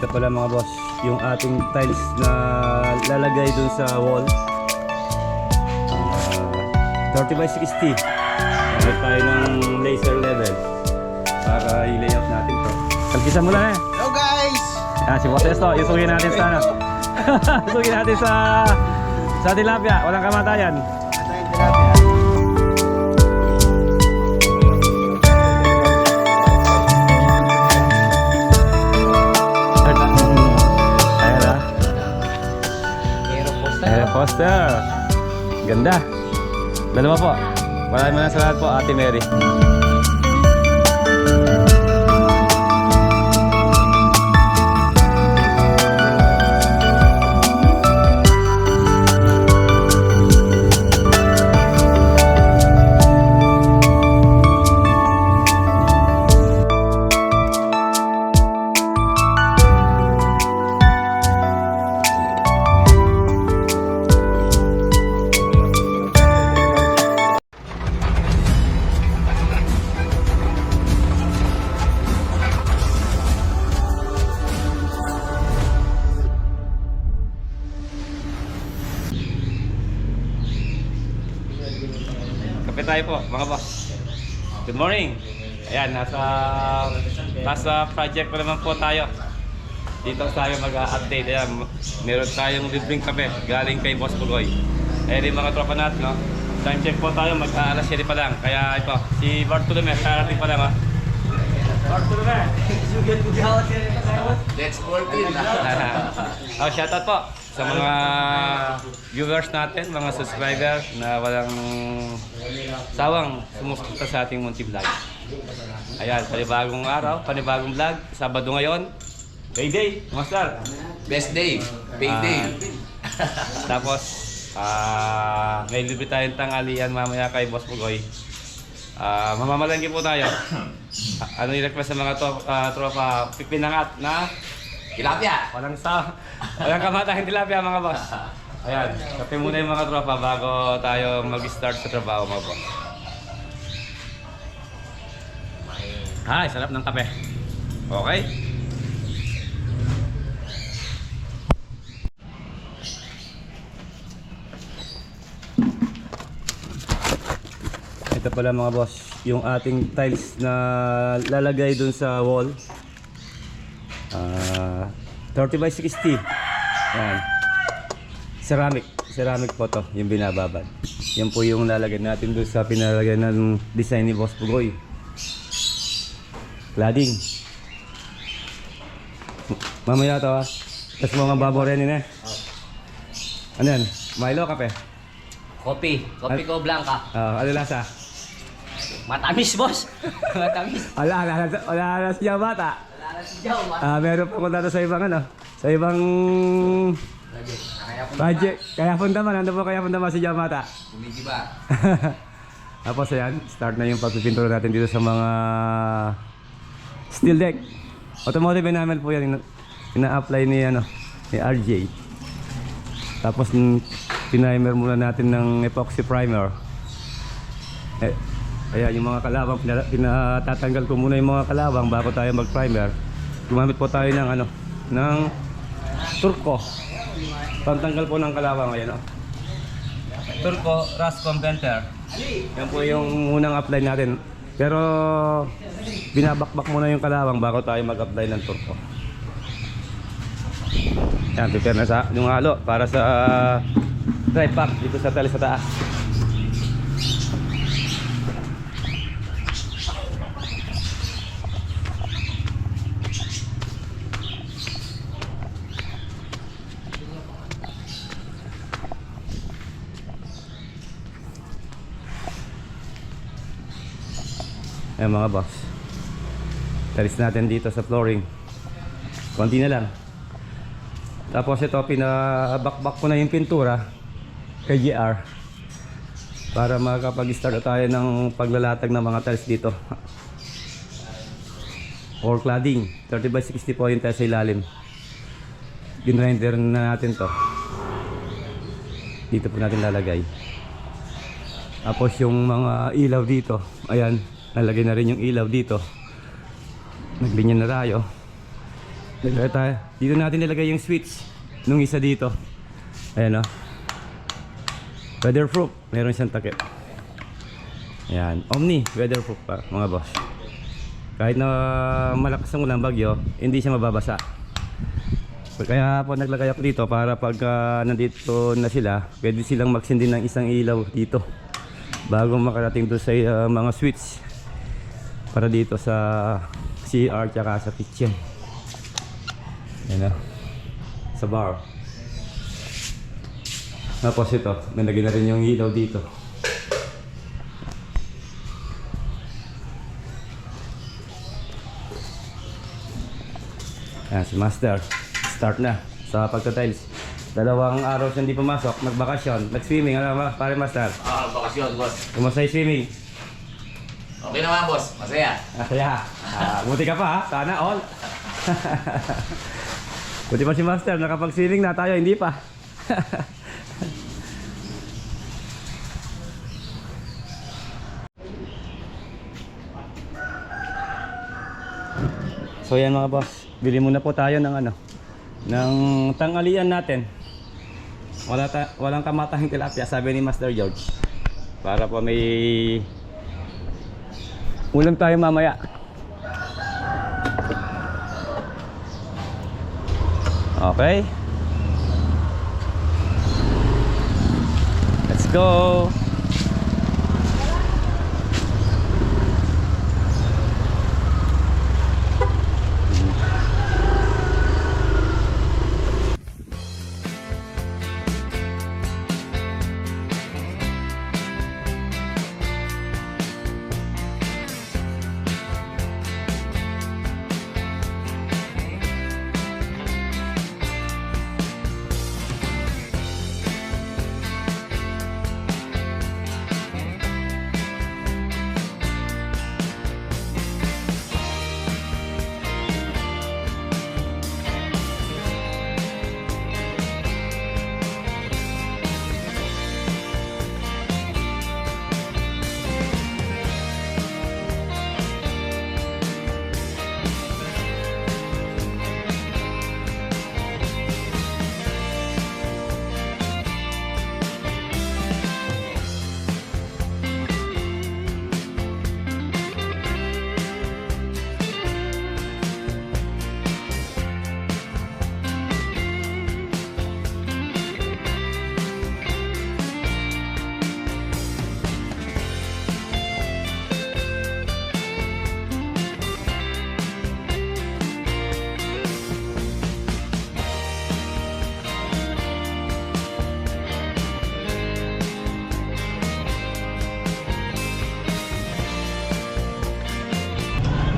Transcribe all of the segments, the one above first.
Ito pala mga boss, yung ating tiles na lalagay dun sa wall. Ah, 30 by 60. Gamit tayo ng laser level para i-layout natin to. Tagpisan mo na eh. Hello guys! Ah, si Boss Esto, isugin natin sa ano. isugin natin sa sa tilapia, walang kamatayan. Poster. Ganda. Dalawa po. Maraming maraming salamat po, Ate Mary. Morning. Ayan, nasa nasa project pa naman po tayo. Dito tayo mag-update. Ayan, meron tayong libreng kape galing kay Boss Pugoy. Ayan yung mga tropa natin, no? Time check po tayo, mag-aalas 7 pa lang. Kaya ito, si Bartolome, karating pa lang, ha? Bartolome! Let's work in. oh, shoutout po sa mga viewers natin, mga subscriber na walang sawang sumusuporta sa ating Munti Vlog. Ayan, panibagong araw, panibagong vlog, Sabado ngayon. Payday, master. Best day. Payday. Tapos, ah, may libre tayong tanghalian mamaya kay Boss Pugoy. Ah, mamamalengke po tayo. Ah, ano yung request sa mga to, ah, tropa pinangat na Tilapia. Walang sa walang kamatahin tilapia mga boss. Ayan, kape muna yung mga tropa bago tayo mag-start sa trabaho mga boss. Ay, sarap ng kape. Okay? Ito pala mga boss, yung ating tiles na lalagay dun sa wall. Ah, 30 by 60. Yan. Ceramic. Ceramic po to, yung binababad. Yan po yung lalagyan natin doon sa pinalagyan ng design ni Boss Pugoy. Cladding. Mamaya to ha. Tapos mga baborenin eh. Ano yan? Milo, kape? Kopi. Kopi ko blanca. Ah, ano lasa? Matamis, boss. Matamis. Wala, wala, wala, wala, wala siya bata. Wala na si Joe. ma- Ah, meron pa ko dito sa ibang ano, sa ibang po project. Kaya punta man, nandun po kaya punta man si Yamata. Bumigiba. Tapos ayan, start na yung pagpipintura natin dito sa mga steel deck. Automotive enamel po yan, ina- ina-apply ni ano, ni RJ. Tapos pinimer muna natin ng epoxy primer. Eh, kaya yung mga kalabang, pina- pinatatanggal ko muna yung mga kalabang bago tayo mag-primer. Gumamit po tayo ng ano, ng turco. Pantanggal po ng kalabang, ayan oh. Turco Rust Conventer. Yan po yung unang apply natin. Pero binabakbak muna yung kalawang bago tayo mag-apply ng turco. Yan, prepare na sa yung halo para sa dry pack dito sa tali sa taas. Ayan mga boss. Talis natin dito sa flooring. Konti na lang. Tapos ito, pinabakbak ko na yung pintura kay GR para makapag-start tayo ng paglalatag ng mga tiles dito. Or cladding. 30 by 60 po yung tiles sa ilalim. Ginrender na natin to. Dito po natin lalagay. Tapos yung mga ilaw dito, ayan, nalagay na rin yung ilaw dito. Naglinya na tayo. Naglagay tayo. Dito natin nilagay yung switch nung isa dito. Ayan o. Weatherproof. Meron siyang takip. Ayan. Omni. Weatherproof pa mga boss. Kahit na malakas ang ulang bagyo, hindi siya mababasa. Kaya po naglagay ako dito para pag ah, nandito na sila, pwede silang magsindi ng isang ilaw dito bago makarating doon sa ah, mga switch para dito sa CR tsaka sa kitchen. Yan na. Sa bar. Tapos ito, nalagyan na rin yung ilaw dito. Ayan, si Master. Start na sa pagka-tiles. Dalawang araw siya hindi pumasok, nagbakasyon, nag-swimming, ano ba, pare Master? Ah, bakasyon, boss. Kumusta yung swimming? Okay naman, boss. Masaya. Masaya. Ah, buti ka pa ha, sana all. buti pa si Master, nakapag-swimming na tayo, hindi pa. so yan mga boss, bili muna po tayo ng ano, ng tangalian natin. Wala ta walang kamatahing tilapia, sabi ni Master George. Para po may ulam tayo mamaya. Okay. Let's go.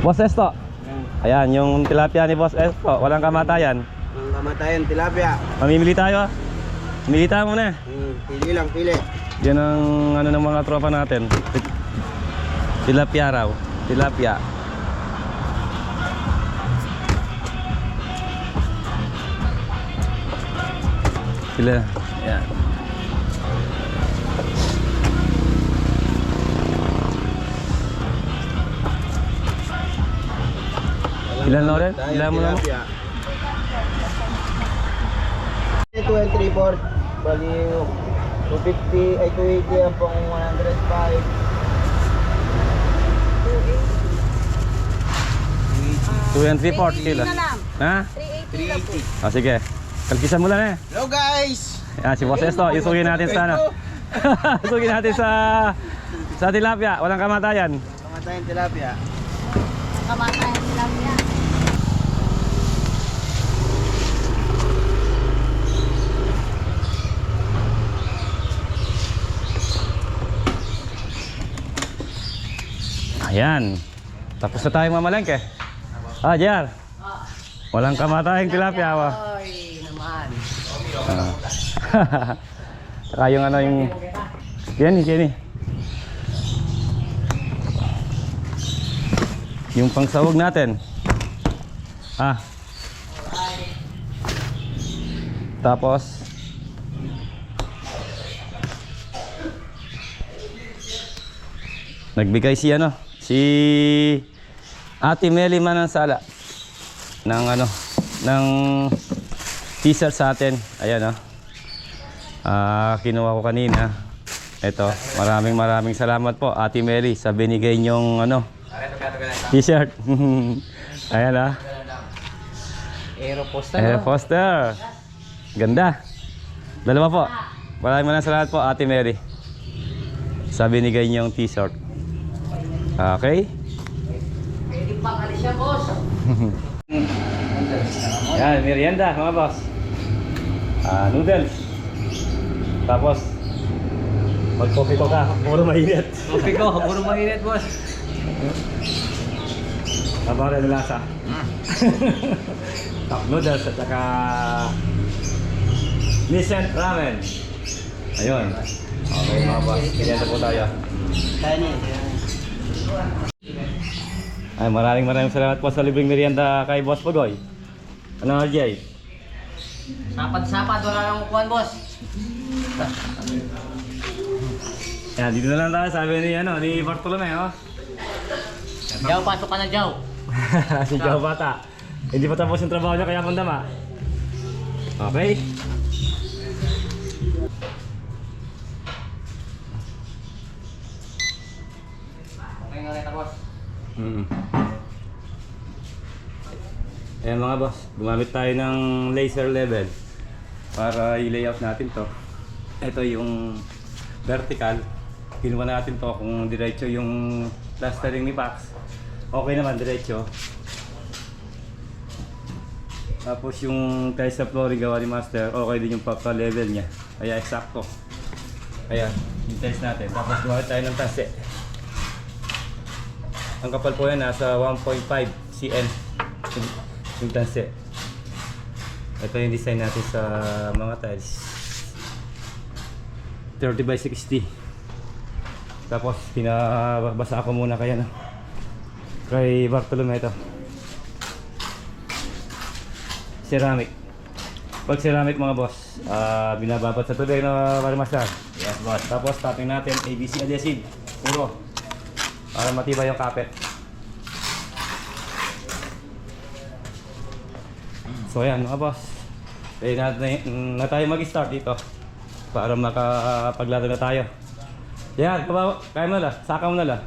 Boss Esto. Ayan, yung tilapia ni Boss Esto, walang kamatayan. Ang kamatayan, tilapia. Mamimili tayo ah. Pili tayo muna. Hmm, pili lang, pili. Yan ang ano ng mga tropa natin. Tilapia raw. Tilapia. Sila. Ilan na rin? Ilan mo na mo? tilapia. 2 and 3 4 Bali, 250, ay 280 ang pang 105. 2 and 3 fourths kilo. Ha? 380 O sige. Kalkisan mo lang eh. Hello guys! Yan, si Boss Esto, isugin natin sa ano. isugin natin sa sa tilapia, walang kamatayan. Kamatayan tilapia. Kamatayan lang yan. Tapos na tayong mamalengke. Ah, Jar. Walang kamatayang tilapia. Wa. Naman. Ah. Saka yung ano yung... Yan, yan eh. Yung pangsawag natin. Ah. Tapos Nagbigay si ano, si Ate Meli Manansala ng ano, ng t-shirt sa atin. Ayan oh. Ah, kinuha ko kanina. Ito, maraming maraming salamat po Ate Mary sa binigay niyong ano, t-shirt. Ayan ah. Aero poster. Eh, poster. Ganda. Dalawa po. Maraming maraming salamat po Ate Mary sa binigay niyong t-shirt. Okay? Pwede pang alis siya, boss. Yan, merienda mga boss. Ah, noodles. Tapos, mag-coffee ko ka. Puro mainit. Kopi ko, puro mainit, boss. Habang rin lasa. Top noodles at saka Nissan ramen. Ayun. Okay mga boss, merienda po tayo. Ay, maraming maraming salamat po sa libreng merienda kay Boss Pugoy. Ano, RJ? Sapad-sapad, wala nang kukuhan, boss. Yan, dito na lang tayo. Sabi ni, ano, ni Bartolome, oh. Jaw, pasok ka na, Jaw. si Joe Bata. Hindi pa tapos yung trabaho niya kaya kundama. Okay? Nga kita, boss. Mm. Ayan mga boss, gumamit tayo ng laser level para i-layout natin to. Ito yung vertical. Kinuha natin to kung diretso yung plastering ni Pax. Okay naman, diretso. Tapos yung tiles sa flooring gawa ni Master, okay din yung pagka-level niya. Kaya eksakto. Ayan, yung tiles natin. Tapos gumamit tayo ng tase. Ang kapal po yan nasa 1.5 cm yung, tanse. Ito yung design natin sa mga tiles. 30 by 60. Tapos pinabasa ko muna kaya na kay Bartolome ito. Ceramic. Pag ceramic mga boss, ah binababat sa tubig na marimasar. Yes boss. Tapos tapping natin ABC adhesive. Puro. Para matibay yung kapit. So ayan mga boss. Pwede na, na, na tayo mag-start dito. Para makapaglaro na tayo. Yan, kaba, kaya mo na lang. Saka mo na lang.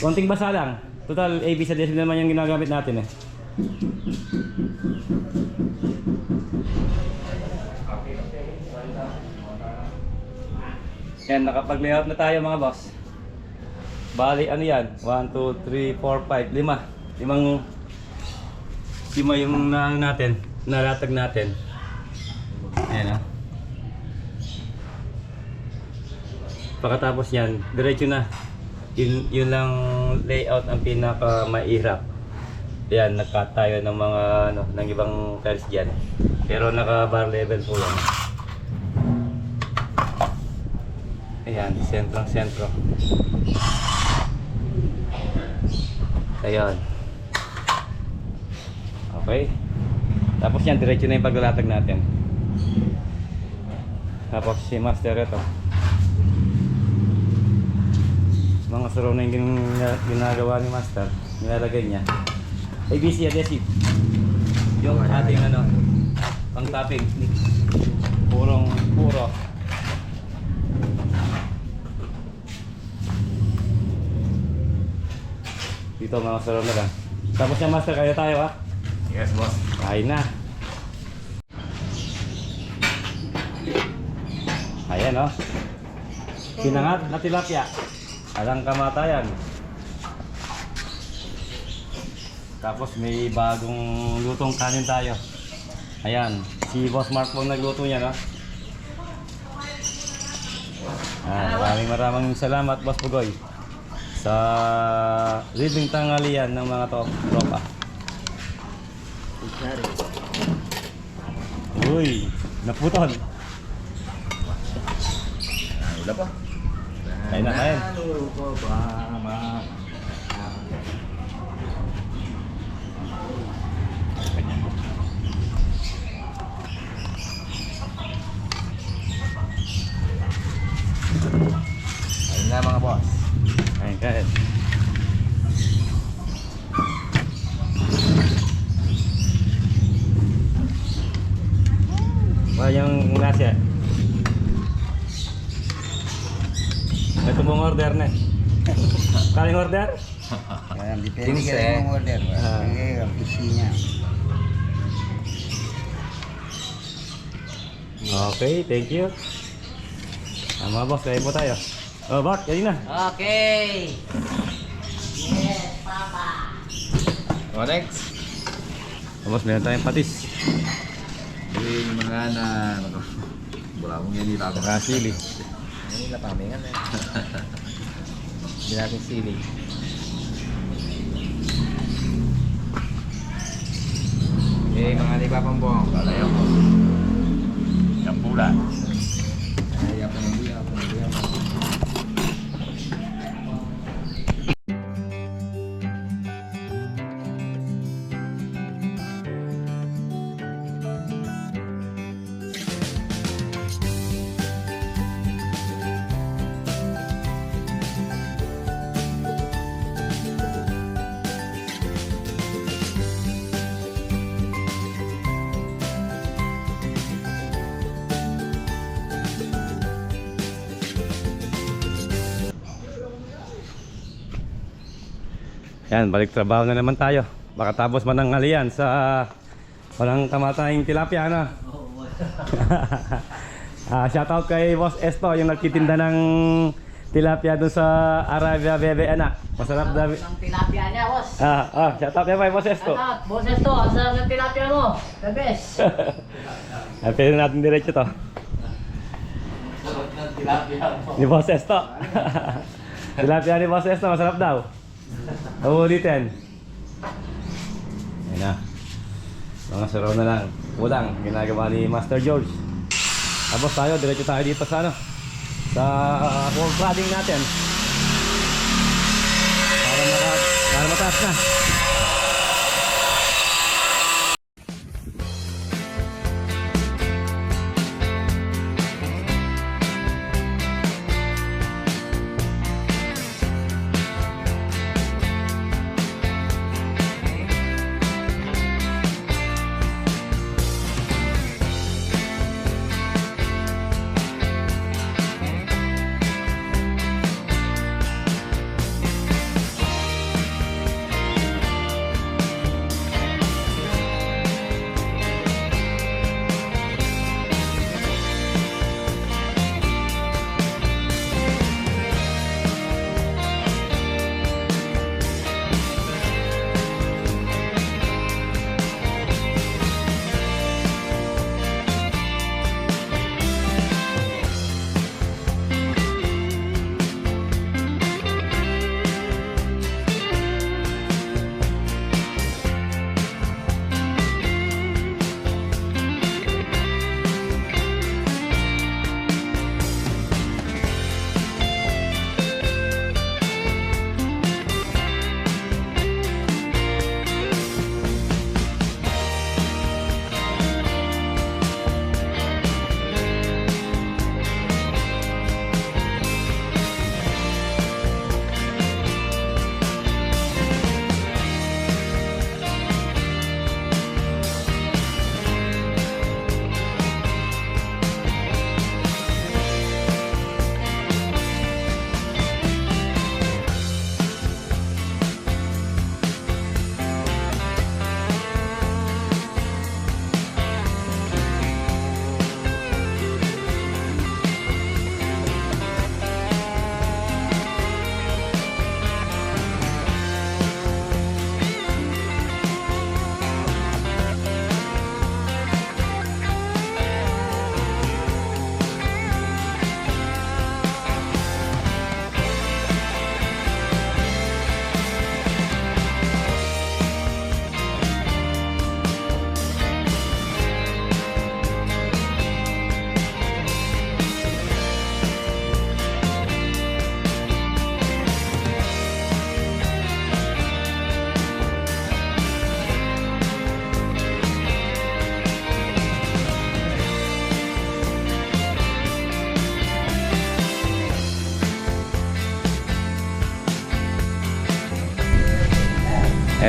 Konting basa lang. Total, AB sa decimal naman yung ginagamit natin eh. Yan, nakapag-layout na tayo mga boss. Bali, ano yan? 1, 2, 3, 4, 5, 5. Limang lima yung na, natin, naratag natin. Ayan ah. Pagkatapos yan, diretso na. Yun, yun lang layout ang pinaka mahirap. Yan, nagkat tayo ng mga ano, ng ibang tiles dyan. Pero naka bar level po yan. Ayan, sentrong sentro. Ayan. Okay. Tapos yan, diretso na yung paglalatag natin. Tapos si master ito. Mga suro na yung gin- ginagawa ni master. Nilalagay niya. ABC adhesive. Yung ating ano, pang topping. Purong puro. Dito mga suro na lang. Tapos yung master, kaya tayo ha? Yes, boss. Kain na. Ayan oh. Pinangat na tilapia. Alang kamatayan. Tapos may bagong lutong kanin tayo. Ayan, si Boss Mark po nagluto niya, no? Ah, maraming maraming salamat, Boss Pugoy. Sa libreng tanghalian ng mga to tropa. Uy, naputol. Wala pa. Kain na kain. Ano ko ba, ma? Ayun na mga boss. Kain kain. yung nasa. Ito mong order na. Kaling order? Ayan, depende Kinse. ka ng order. Ah. Okay, ang PC niya. Okay, thank you. Ah, mga boss, kain po tayo. Oh, Bart, kain na. Okay. O, next. Oh, boss, meron tayong patis. Yung mga na... Ano, wala mong yan dito. Saka sili. Ano nila pamingan eh. Hindi natin sili. Eh, mga lipa pang buong. Kalayo ko. Yung pula. Yan, balik trabaho na naman tayo. Baka tapos man ang alian sa walang kamatayang tilapia, ano? ah, shoutout kay Boss Esto, yung nagtitinda ng tilapia doon sa Arabia Bebe, anak. Masarap daw. Ang tilapia niya, boss. Ah, ah, shoutout kay Boss Esto. Anak, boses to. Ang sarap ng tilapia mo. The best. ah, pwede natin diretso to. Ni Boss Esto. tilapia ni Boss Esto, masarap daw. Uulitin. Ayan na. Mga saraw na lang. Kulang. Ginagawa ni Master George. Tapos tayo, diretso tayo dito sa ano. Sa uh, wall cladding natin. Para, maka, para mataas na.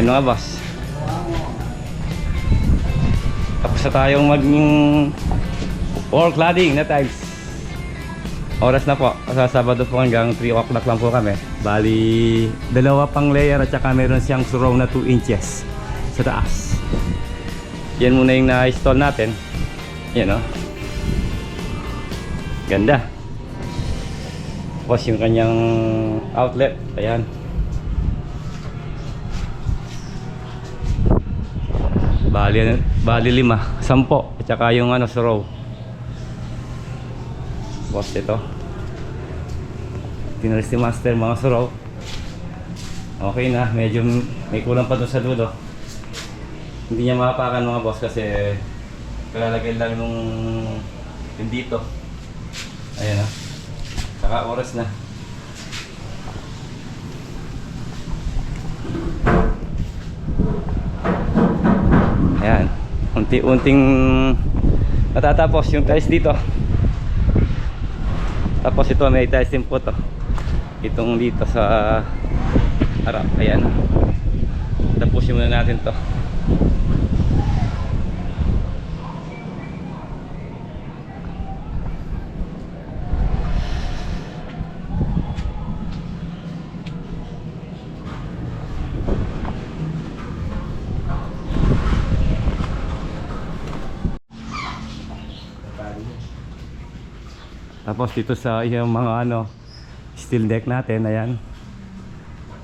Ayan mga boss. Tapos na tayong mag Or cladding na tiles. Oras na po. Sa Sabado po hanggang 3 o'clock lang po kami. Bali, dalawa pang layer at saka meron siyang suraw na 2 inches sa taas. Yan muna yung na-install natin. Yan o. Ganda. Tapos yung kanyang outlet. Ayan. Bali, bali lima. Sampo. At saka yung ano, suraw. Boss ito. Tinalis ni Master mga suraw. Okay na. Medyo may kulang pa doon sa dulo. Hindi niya makapakan mga boss kasi kalalagay lang nung yung dito. Ayan na. Saka oras na. Ayan. Unti-unting natatapos yung tiles dito. Tapos ito may tiles din po to. Itong dito sa harap. Ayan. Tapusin muna natin to. Tapos dito sa yung mga ano steel deck natin, ayan.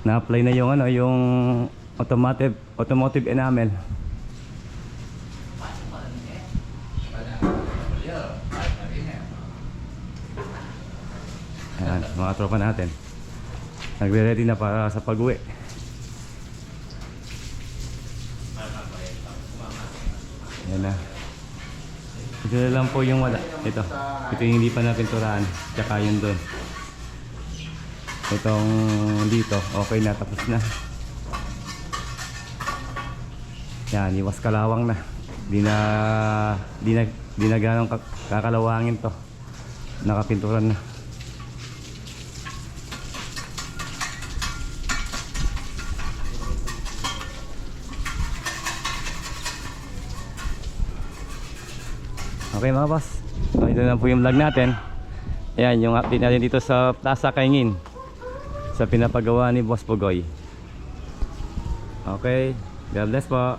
Na-apply na yung ano, yung automotive automotive enamel. Ayan, mga tropa natin. Nagre-ready na para sa pag-uwi. Ayan na. Ito na lang po yung wala. Ito. Ito yung hindi pa napinturahan. Tsaka yun doon. Itong dito. Okay na. Tapos na. Yan. Iwas kalawang na. Di na di na di na ganong kak- kakalawangin to. Nakapinturan na. Okay mga boss. So, ito na po yung vlog natin. Ayan, yung update natin dito sa Plaza Kaingin. Sa pinapagawa ni Boss Pugoy. Okay. God bless po.